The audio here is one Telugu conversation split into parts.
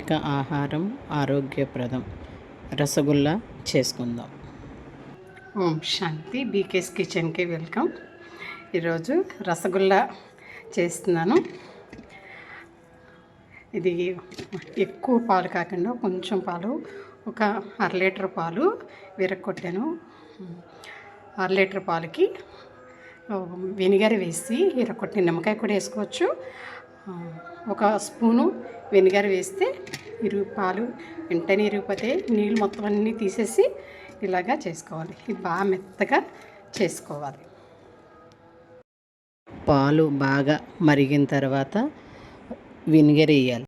ఇక ఆహారం ఆరోగ్యప్రదం. రసగుల్లా చేసుకుందాం. ఓం శాంతి. బీకేస్ కిచెన్కి వెల్కమ్. ఈరోజు రసగుల్లా చేస్తున్నాను. ఇది ఎక్కువ పాలు కాకుండా కొంచెం పాలు ఒక అర లీటర్ పాలు విరగొట్టాను. అర లీటర్ పాలకి వెనిగర్ వేసి విరగొట్టిన నిమ్మకాయ కూడా వేసుకోవచ్చు. ఒక స్పూను వెనిగర్ వేస్తే ఇరుగు పాలు వెంటనే ఇరిగిపోతే నీళ్ళు మొత్తం అన్నీ తీసేసి ఇలాగా చేసుకోవాలి. ఇది బాగా మెత్తగా చేసుకోవాలి. పాలు బాగా మరిగిన తర్వాత వినిగర్ వేయాలి.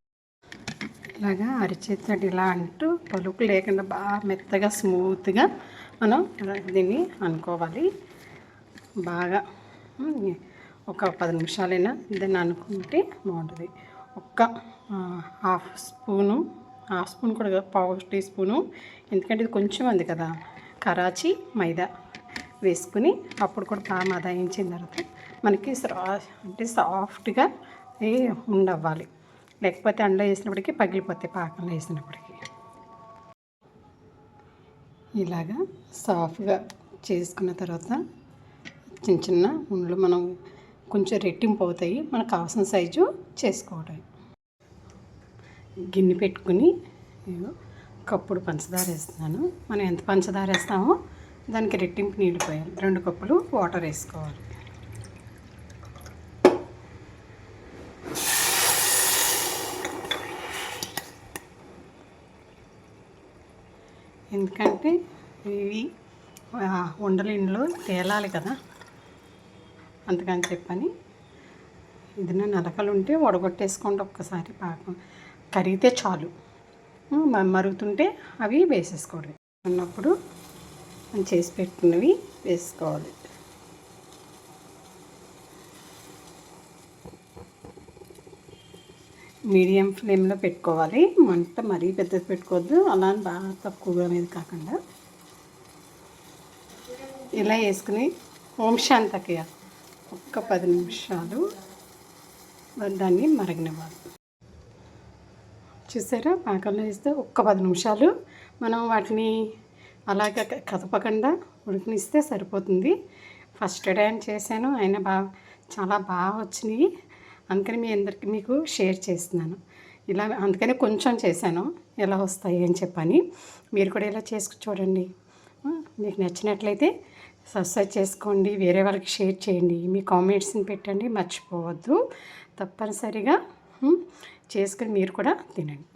ఇలాగా అరిచేతడు ఇలా అంటూ పలుకు లేకుండా బాగా మెత్తగా స్మూత్గా మనం దీన్ని అనుకోవాలి. బాగా ఒక పది నిమిషాలైనా దాన్ని అనుకుంటే బాగుంటుంది. ఒక్క హాఫ్ స్పూను హాఫ్ స్పూన్ కూడా పావు టీ స్పూను. ఎందుకంటే ఇది కొంచెం ఉంది కదా. కరాచీ మైదా వేసుకుని అప్పుడు కూడా బాగా మదాయించిన తర్వాత మనకి అంటే సాఫ్ట్గా ఉండవ్వాలి. లేకపోతే అండ్లో వేసినప్పటికీ పగిలిపోతాయి పాకంలో వేసినప్పటికీ. ఇలాగా సాఫ్ట్గా చేసుకున్న తర్వాత చిన్న చిన్న ఉండలు మనం కొంచెం రెట్టింపు అవుతాయి. మనకు కావాల్సిన సైజు చేసుకోవడం గిన్నె పెట్టుకుని కప్పుడు పంచదార వేస్తున్నాను. మనం ఎంత పంచదార వేస్తామో దానికి రెట్టింపు నీళ్ళు పోయాలి. రెండు కప్పులు వాటర్ వేసుకోవాలి. ఎందుకంటే ఇవి ఉండలు ఇండ్లు తేలాలి కదా. అందుకని చెప్పని ఏదైనా నలకలు ఉంటే వడగొట్టేసుకోండి ఒక్కసారి పాకం కరిగితే చాలు. మరుగుతుంటే అవి వేసేసుకోండి. అన్నప్పుడు మనం చేసి పెట్టుకున్నవి వేసుకోవాలి. మీడియం ఫ్లేమ్లో పెట్టుకోవాలి. మంట మరీ పెద్దది పెట్టుకోవద్దు. అలా బాగా తక్కువగా అనేది కాకుండా. ఇలా వేసుకుని ఓం శాంతకి ఒక్క పది నిమిషాలు దాన్ని మరగనివ్వాలి. చూసారా? పాకంలో వేస్తే ఒక్క పది నిమిషాలు మనం వాటిని అలాగ కదపకుండా ఉడికినిస్తే సరిపోతుంది. ఫస్ట్ టైం చేశాను అయినా బాగా చాలా బాగా వచ్చినాయి అందుకని మీ అందరికీ మీకు షేర్ చేస్తున్నాను. ఇలా అందుకని కొంచెం చేశాను ఎలా వస్తాయి అని చెప్పని. మీరు కూడా ఇలా చేసుకు చూడండి. మీకు నచ్చినట్లయితే సబ్స్క్రైబ్ చేసుకోండి వేరే వాళ్ళకి షేర్ చేయండి మీ కామెంట్స్ని పెట్టండి మర్చిపోవద్దు. తప్పనిసరిగా చేసుకుని మీరు కూడా తినండి.